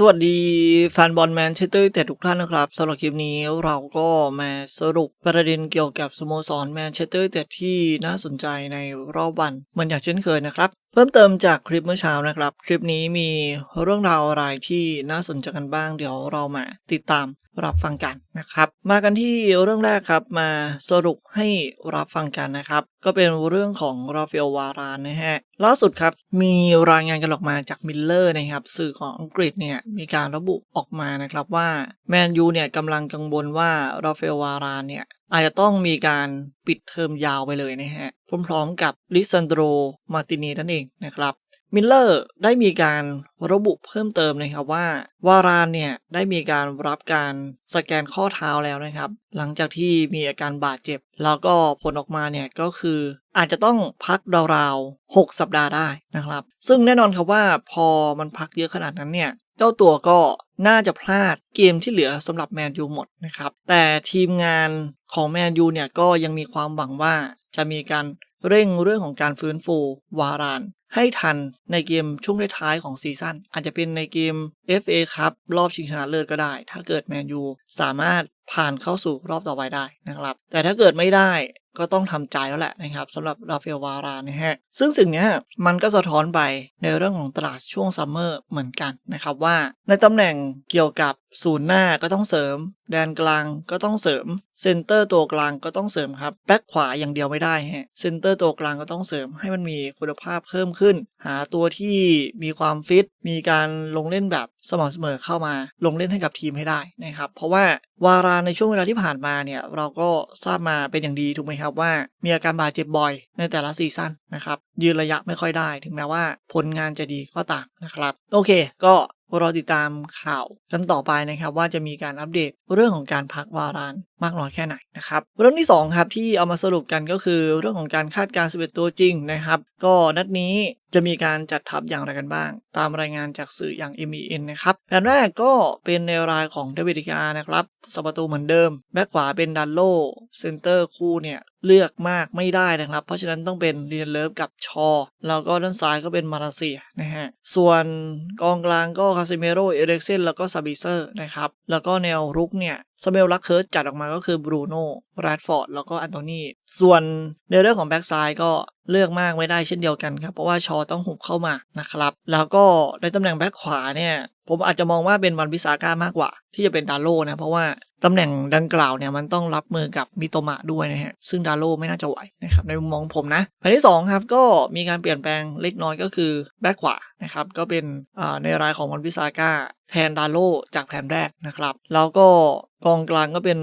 สวัสดีแฟนบอลแมนเชสเตอร์แต่ทุกท่านนะครับสำหรับคลิปนี้เราก็มาสรุปประเด็นเกี่ยวกับสโมสรแมนเชสเตอร์แต่ที่น่าสนใจในรอบวันเหมือนอย่างเช่นเคยนะครับเพิ่มเติมจากคลิปเมื่อเช้านะครับ คลิปนี้มีเรื่องราวอะไรที่น่าสนใจกันบ้าง เดี๋ยวเรามาติดตามรับฟังกันนะครับ มากันที่เรื่องแรกครับมาสรุปให้รับฟังกันนะครับ ก็เป็นเรื่องของราฟาเอลวารานนะฮะล่าสุดครับมีรายงานกันออกมาจากมิลเลอร์นะครับ สื่อของอังกฤษเนี่ยมีการระบุออกมานะครับว่าแมนยูเนี่ยกำลังกังวลว่าราฟาเอลวารานเนี่ยอาจจะต้องมีการปิดเทอมยาวไปเลยนะฮะ พร้อมๆกับลิซันโดรมาตินีนั่นเองนะครับมิลเลอร์ได้มีการระบุเพิ่มเติมนะครับว่า วารานเนี่ย ได้มีการรับการสแกนข้อเท้าแล้วนะครับ หลังจากที่มีอาการบาดเจ็บ แล้วก็ผลออกมาเนี่ย ก็คืออาจจะต้องพักราวๆ 6 สัปดาห์ได้นะครับ ซึ่งแน่นอนครับว่าพอมันพักเยอะขนาดนั้นเนี่ย เจ้าตัวก็ น่าจะพลาดเกมที่เหลือสำหรับแมนยูหมดนะครับ แต่ทีมงานของแมนยูเนี่ยก็ยังมีความหวังว่าจะมีการเร่งเรื่องของการฟื้นฟูวาราน ให้ทันในเกมช่วงท้ายของซีซั่นอาจจะเป็นในเกม FA ครับรอบชิงชนะเลิศก็ได้ ถ้าเกิดแมนยูสามารถผ่านเข้าสู่รอบต่อไปได้นะครับ แต่ถ้าเกิดไม่ได้ ก็ต้องทำใจแล้วแหละนะครับสำหรับราฟาเอลวารานะฮะซึ่งสิ่งนี้มันก็สะท้อนไปในเรื่องของตลาดช่วงซัมเมอร์เหมือนกันนะครับว่าในตำแหน่งเกี่ยวกับศูนย์หน้าก็ต้องเสริม แดนกลางก็ต้องเสริม เซนเตอร์ตัวกลางก็ต้องเสริมครับ แบ็คขวาอย่างเดียวไม่ได้ฮะ เซนเตอร์ตัวกลางก็ต้องเสริมให้มันมีคุณภาพเพิ่มขึ้น หาตัวที่มีความฟิต มีการลงเล่นแบบสม่ำเสมอเข้ามา ลงเล่นให้กับทีมให้ได้นะครับ เพราะว่าวารานในช่วงเวลาที่ผ่านมาเนี่ย เราก็ทราบมาเป็นอย่างดีถูกไหมครับว่า มีอาการบาดเจ็บบ่อยในแต่ละซีซั่นนะครับ ยืนระยะไม่ค่อยได้ ถึงแม้ว่าผลงานจะดีก็ตามนะครับ โอเค ก็ รอติดตามข่าวกันต่อไปนะครับว่าจะมีการอัปเดตเรื่องของการพักวารานมากน้อยแค่ไหนนะครับเรื่องที่2ครับที่เอามาสรุปกันก็คือเรื่องของการคาดการณ์11 ตัวจริงนะครับ ก็นัดนี้จะมีการจัดทัพอย่างไรกันบ้าง ตามรายงานจากสื่ออย่าง MEN นะครับแผนแรกก็เป็นในรายของเดวิดกานะครับสปรตูเหมือนเดิม แบ็คขวาเป็นดันโลเซนเตอร์คู่เนี่ย เลือกมากไม่ได้นะครับ เพราะฉะนั้นต้องเป็นเรียนเลิฟกับชอ แล้วก็ด้านซ้ายก็เป็นมาเลเซียนะฮะ ส่วนกองกลางก็คาซิเมโรเอเร็กเซนแล้วก็ซาบิเซอร์นะครับ แล้วก็แนวรุกเนี่ยสเมลลักเคิร์สจัดออกมาก็คือบรูโน่แรดฟอร์ดแล้วก็อันโตนีส่วนในเรื่องของแบ็กซ้ายก็เลือกมากไม่ได้เช่นเดียวกันครับ เพราะว่าชอต้องหุบเข้ามานะครับ แล้วก็ในตำแหน่งแบ็กขวาเนี่ย ผมอาจจะมองว่าเป็นวันวิสาก้ามากกว่า ที่จะเป็นดาโลนะ เพราะว่า ตำแหน่งดังกล่าวเนี่ยมันต้องรับมือกับมิโตมะด้วยนะฮะ ซึ่งดาโลไม่น่าจะไหวนะครับในมุมมองผมนะแผนที่2ครับก็มีการเปลี่ยนแปลงเล็กน้อยก็คือแบ็กขวานะครับก็เป็นในรายของวันวิสาก้าแทนดาโลจากแผนแรกนะครับ แล้วก็กองกลางก็เป็น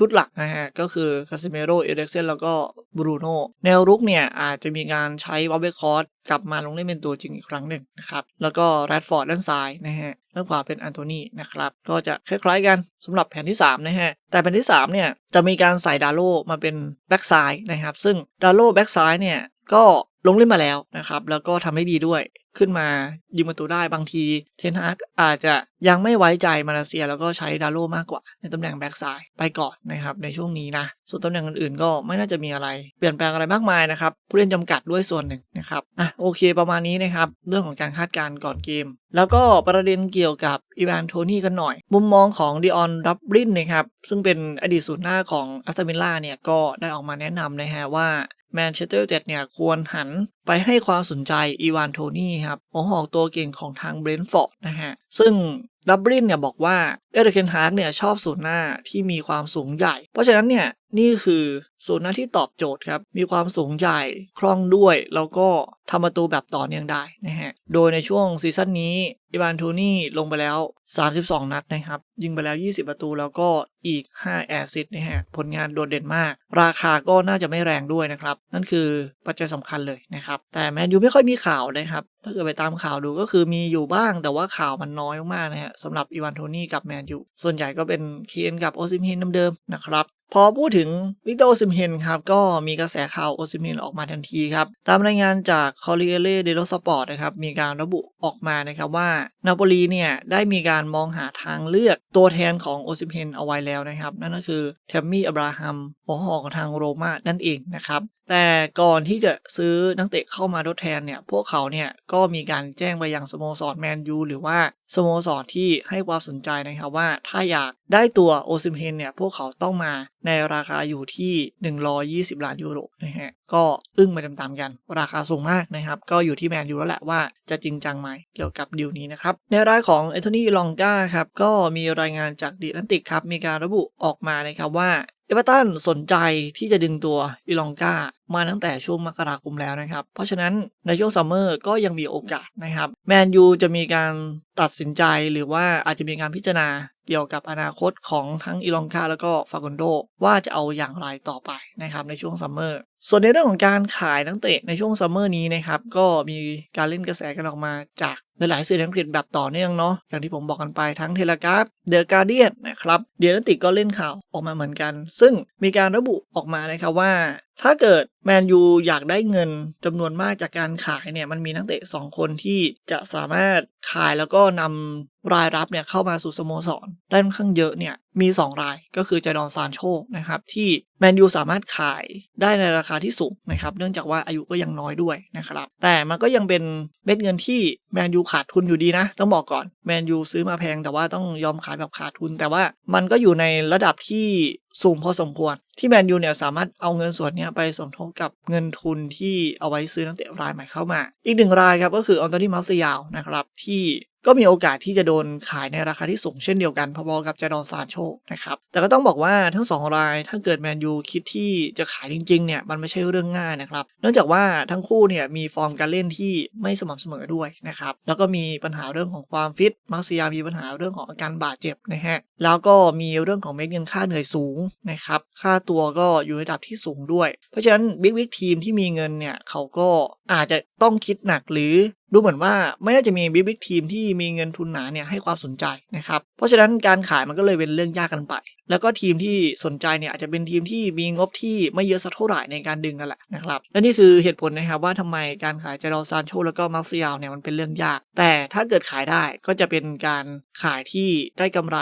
ชุดหลักนะฮะ ก็คือคาซิเมโรเอเด็กเซนแล้วก็บรูโน่แนวรุกเนี่ย อาจจะมีการใช้วอลเบคอร์สกลับมาลงเล่นเป็นตัวจริงอีกครั้งหนึ่งนะครับ แล้วก็แรดฟอร์ดด้านซ้ายนะฮะด้านขวาเป็นอันโทนีนะครับ ก็จะคล้ายๆกันสำหรับแผนที่ 3 นะฮะ แต่แผนที่ 3 เนี่ย จะมีการใส่ดาโลมาเป็นแบ็กซ้ายนะครับ ซึ่งดาโลแบ็กซ้ายเนี่ยก็ลงเล่นมาแล้วนะครับ แล้วก็ทำให้ดีด้วย ขึ้นมายิงประตูได้บางที เทนฮากอาจจะ ยังไม่ไว้ใจมาเลเซียแล้วก็ใช้ดาโลมากกว่า ในตำแหน่งแบ็กซ้ายไปก่อนนะครับในช่วงนี้นะ ส่วนตำแหน่งอื่นๆก็ไม่น่าจะมีอะไร เปลี่ยนแปลงอะไรมากมายนะครับผู้เล่นจำกัดด้วยส่วนหนึ่งนะครับอะโอเคประมาณนี้นะครับ เรื่องของการคาดการณ์ก่อนเกม แล้วก็ประเด็นเกี่ยวกับอีวานโทนี่กันหน่อย มุมมองของดิออนดับรินนะครับซึ่งเป็นอดีตศูนย์หน้าของอัสตันวิลล่าเนี่ยก็ได้ออกมาแนะนำนะฮะว่าแมนเชสเตอร์ยูเต็ดเนี่ยควรหันไปให้ความสนใจอีวานโทนี่ครับหัวหอกตัวเก่งของทางเบรนท์ฟอร์ดนะฮะ ซึ่ง ดับลินเนี่ยบอกว่าเอริกเคนฮาร์กเนี่ยชอบศูนย์หน้าที่มีความสูงใหญ่ เพราะฉะนั้นเนี่ย นี่คือศูนหน้าที่ตอบโจทย์ครับ มีความสูงใหญ่คล่องด้วย แล้วก็ทำประตูแบบต่อเนื่องได้นะฮะ โดยในช่วงซีซั่นนี้อีวานโทนี่ลงไปแล้ว 32 นัดนะครับ ยิงไปแล้ว 20 ประตูแล้วก็อีก 5 แอซิสนะฮะ ผลงานโดดเด่นมาก ราคาก็น่าจะไม่แรงด้วยนะครับ นั่นคือปัจจัยสำคัญเลยนะครับ แต่แมนยูไม่ค่อยมีข่าวนะครับ ถ้าเกิดไปตามข่าวดูก็คือมีอยู่บ้าง แต่ว่าข่าวมันน้อยมากนะฮะสำหรับอีวานโทนี่กับแมนยูส่วนใหญ่ก็เป็นเคียนกับโอซิมเฮนเดิมๆนะครับ พอพูดถึงวิกเตอร์โอซิมเฮนครับก็มีกระแสข่าวโอซิมเฮนออกมาทันทีครับ ตามรายงานจากคอริเอเล่เดลสปอร์ตนะครับมีการระบุออกมานะครับว่านาโปลีเนี่ยได้มีการมองหาทางเลือกตัวแทนของโอซิมเฮนเอาไว้แล้วนะครับ นั่นก็คือแทมมี่อับราฮัมหัวหอกของทางโรม่านั่นเองนะครับ แต่ก่อนที่จะซื้อนักเตะเข้ามาทดแทนเนี่ย พวกเขาเนี่ยก็มีการแจ้งไปยังสโมสรแมนยูหรือว่าสโมสรที่ให้ความสนใจนะครับว่าถ้าอยากได้ตัวโอซิมเฮนเนี่ย พวกเขาต้องมาในราคาอยู่ที่ 120 ล้านยูโรนะฮะก็อึ้งไปตามๆกัน ราคาสูงมากนะครับ ก็อยู่ที่แมนยูแล้วแหละว่าจะจริงจังไหมเกี่ยวกับดีลนี้นะครับ ในรายของเอโทนีลองกาครับก็มีรายงานจากดีแลนติกครับมีการระบุออกมานะครับว่า เอเวอร์ตันสนใจที่จะดึงตัวอีลองกามาตั้งแต่ช่วงมกราคมแล้วนะครับ เพราะฉะนั้นในช่วงซัมเมอร์ก็ยังมีโอกาสนะครับ แมนยูจะมีการตัดสินใจหรือว่าอาจจะมีการพิจารณาเกี่ยวกับอนาคตของทั้งอีลองกาแล้วก็ฟากุนโดว่าจะเอาอย่างไรต่อไปนะครับในช่วงซัมเมอร์ ส่วนในเรื่องของการขายนักเตะในช่วงซัมเมอร์นี้นะครับก็มีการเล่นกระแสกันออกมาจากหลายๆสื่ออังกฤษแบบต่อเนื่องเนาะอย่างที่ผมบอกกันไปทั้งเทเลกราฟเดอะการเดียนนะครับเดียนติกก็เล่นข่าวออกมาเหมือนกัน ซึ่งมีการระบุออกมานะครับว่า ถ้าเกิดแมนยูอยากได้เงินจำนวนมากจากการขายเนี่ยมันมีนักเตะ 2 คนที่จะสามารถขายแล้วก็นำรายรับเนี่ยเข้ามาสู่สโมสรได้ค่อนข้างเยอะเนี่ยมี 2 รายก็คือจดอนซานโชนะครับที่แมนยูสามารถขายได้ในราคาที่สูงนะครับเนื่องจากว่าอายุก็ยังน้อยด้วยนะครับแต่มันก็ยังเป็นเม็ดเงินที่แมนยูขาดทุนอยู่ดีนะ ต้องบอกก่อนแมนยูซื้อมาแพงแต่ว่าต้องยอมขายแบบขาดทุน แต่ว่ามันก็อยู่ในระดับที่สูงพอสมควร ที่แมนยูเนี่ยสามารถเอาเงินส่วนนี้ไปสมทบกับเงินทุนที่เอาไว้ซื้อนักเตะรายใหม่เข้ามา อีกหนึ่งรายครับก็คือออนโตนีมาร์เซียลนะครับที่ก็มีโอกาสที่จะโดนขายในราคาที่สูงเช่นเดียวกันพอๆกับจาดอนซานโชนะครับ แต่ก็ต้องบอกว่าทั้ง 2 รายถ้าเกิดแมนยูคิดที่จะขายจริงๆเนี่ยมันไม่ใช่เรื่องง่ายนะครับ เนื่องจากว่าทั้งคู่เนี่ยมีฟอร์มการเล่นที่ไม่สม่ำเสมอด้วยนะครับ แล้วก็มีปัญหาเรื่องของความฟิตมาร์เซียมีปัญหาเรื่องของอาการบาดเจ็บนะฮะแล้วก็มีเรื่องของเม็ดเงินค่าเหนื่อยสูงนะครับค่าตัวก็อยู่ในระดับที่สูงด้วย เพราะฉะนั้นบิ๊กบิ๊กทีมที่มีเงินเนี่ยเขาก็อาจจะต้องคิดหนักหรือ ดูเหมือนว่าไม่น่าจะมีบิ๊กบิ๊กทีมที่มีเงินทุนหนาเนี่ยให้ความสนใจนะครับ เพราะฉะนั้นการขายมันก็เลยเป็นเรื่องยากกันไป แล้วก็ทีมที่สนใจเนี่ยอาจจะเป็นทีมที่มีงบที่ไม่เยอะสักเท่าไหร่ในการดึงกันแหละนะครับและนี่คือเหตุผลนะครับว่าทำไมการขายเจารอซานโชแล้วก็มาร์เซียลเนี่ยมันเป็นเรื่องยาก แต่ถ้าเกิดขายได้ก็จะเป็นการขายที่ได้กำไร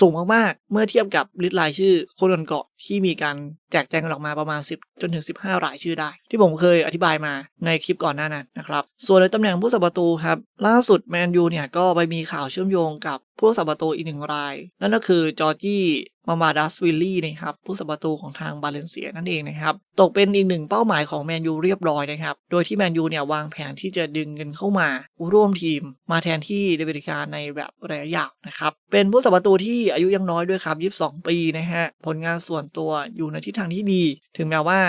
สูงมากๆ เมื่อเทียบกับลิตรายชื่อคนก่อนที่มีการแจกแจงกันออกมาประมาณ 10 จนถึง 15 รายชื่อได้ ที่ผมเคยอธิบายมาในคลิปก่อนหน้านั้นนะครับ ส่วนในตำแหน่งผู้สับประตูครับ ล่าสุดแมนยูเนี่ยก็ไปมีข่าวเชื่อมโยงกับ ผู้สับประตูอีกหนึ่งราย นั่นก็คือจอร์จี้มามาดัสวิลลี่นะครับผู้สับประตูของทางบาเลนเซียนั่นเองนะครับ ตกเป็นอีกหนึ่งเป้าหมายของแมนยูเรียบร้อยนะครับ โดยที่แมนยูเนี่ยวางแผนที่จะดึงเงินเข้ามาร่วมทีม มาแทนที่เดวิดคาในแบบระยะยาวนะครับ เป็นผู้สับประตูที่อายุยังน้อยด้วยครับ 22 ปีนะฮะ ผลงานส่วนตัวอยู่ในทิศทางที่ดี ถึงแม้ว่า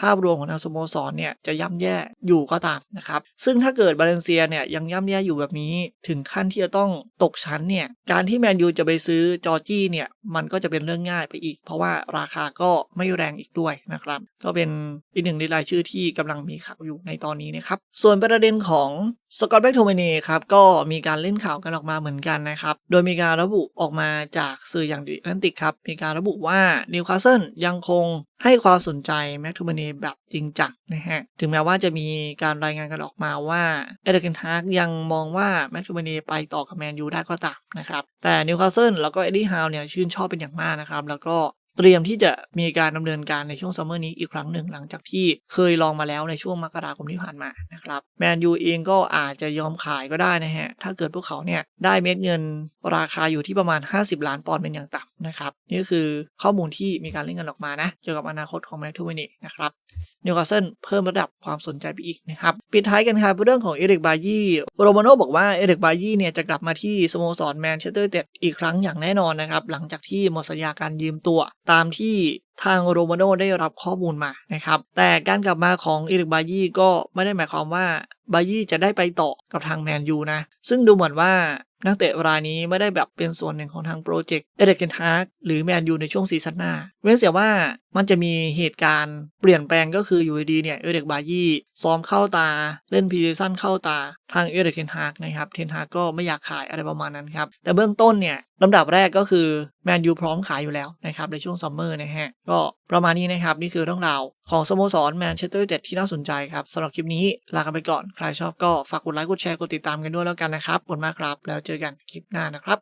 ภาพรวมของทางสโมสรเนี่ยจะย่ำแย่อยู่ก็ตามนะครับ ซึ่งถ้าเกิดบาเลนเซียเนี่ยยังย่ำแย่อยู่แบบนี้ ถึงขั้นที่จะต้องตกชั้นเนี่ยการที่แมนยูจะไปซื้อจอร์จี้เนี่ยมันก็จะเป็นเรื่องง่ายไปอีก เพราะว่าราคาก็ไม่แรงอีกด้วยนะครับ ก็เป็นอีกหนึ่งในรายชื่อที่กำลังมีข่าวอยู่ในตอนนี้นะครับ ส่วนประเด็นของสกอตแบ็กโทเมเน่ครับก็มีการเล่นข่าวกันออกมาเหมือนกันนะครับ โดยมีการระบุออกมาจากสื่ออย่างดิแอนติกครับมีการระบุว่านิวคาสเซิลยังคงให้ความสนใจแม็กโทเมเน่แบบจริงจังนะฮะ ถึงแม้ว่าจะมีการรายงานกันออกมาว่าเอเดร์เกนฮาร์กยังมองว่าแม็กโทเมเน่ไปต่อกับแมนยูได้ก็ตามนะครับ แต่นิวคาสเซิลแล้วก็เอ็ดดี้ฮาวเนี่ยชื่นชอบเป็นอย่างมากนะครับ แล้วก็เตรียมที่จะมีการดำเนินการในช่วงซัมเมอร์นี้อีกครั้งหนึ่งหลังจากที่เคยลองมาแล้วในช่วงมกราคมที่ผ่านมานะครับแมนยูเองก็อาจจะยอมขายก็ได้นะฮะ ถ้าเกิดพวกเขาเนี่ยได้เม็ดเงินราคาอยู่ที่ประมาณ 50 ล้านปอนด์เป็นอย่างต่ำนะครับนี่คือข้อมูลที่มีการเล่นกันออกมานะ เกี่ยวกับอนาคตของแมคทูเวเน่นะครับนิวคาสเซิลเพิ่มระดับความสนใจไปอีกนะครับ ปิดท้ายกันครับเรื่องของเอริกบายี่โรมาโนบอกว่าเอริกบายี่เนี่ยจะกลับมาที่สโมสรแมนเชสเตอร์เต็ดอีกครั้งอย่างแน่นอนนะครับ หลังจากที่หมดสัญญาการยืมตัว ตามที่ทางโรมาโนได้รับข้อมูลมานะครับ แต่การกลับมาของเอริกบายี่ก็ไม่ได้หมายความว่าบายี่จะได้ไปต่อกับทางแมนยูนะ ซึ่งดูเหมือนว่า นักเตะรายนี้ไม่ได้แบบเป็นส่วนหนึ่งของทางโปรเจกต์เอเดเกนทาร์กหรือแมนยูในช่วงซีซั่นหน้า เว้นเสียว่า มันจะมีเหตุการณ์เปลี่ยนแปลงก็คืออยู่ดีเนี่ยเอเด็กบายี่ซ้อมเข้าตา เล่นพีซีซั่นเข้าตาทางเอเด็กเกนฮาร์กนะครับเทนฮาร์กก็ไม่อยากขายอะไรประมาณนั้นครับ แต่เบื้องต้นเนี่ยลำดับแรกก็คือแมนยูพร้อมขายอยู่แล้วนะครับในช่วงซัมเมอร์นะฮะก็ประมาณนี้นะครับ นี่คือเรื่องราวของสโมสรแมนเชสเตอร์ยูไนเต็ดที่น่าสนใจครับสำหรับคลิปนี้ลากันไปก่อน ใครชอบก็ฝากกดไลค์กดแชร์กดติดตามกันด้วยแล้วกันนะครับขอบคุณมากครับ แล้วเจอกันคลิปหน้านะครับ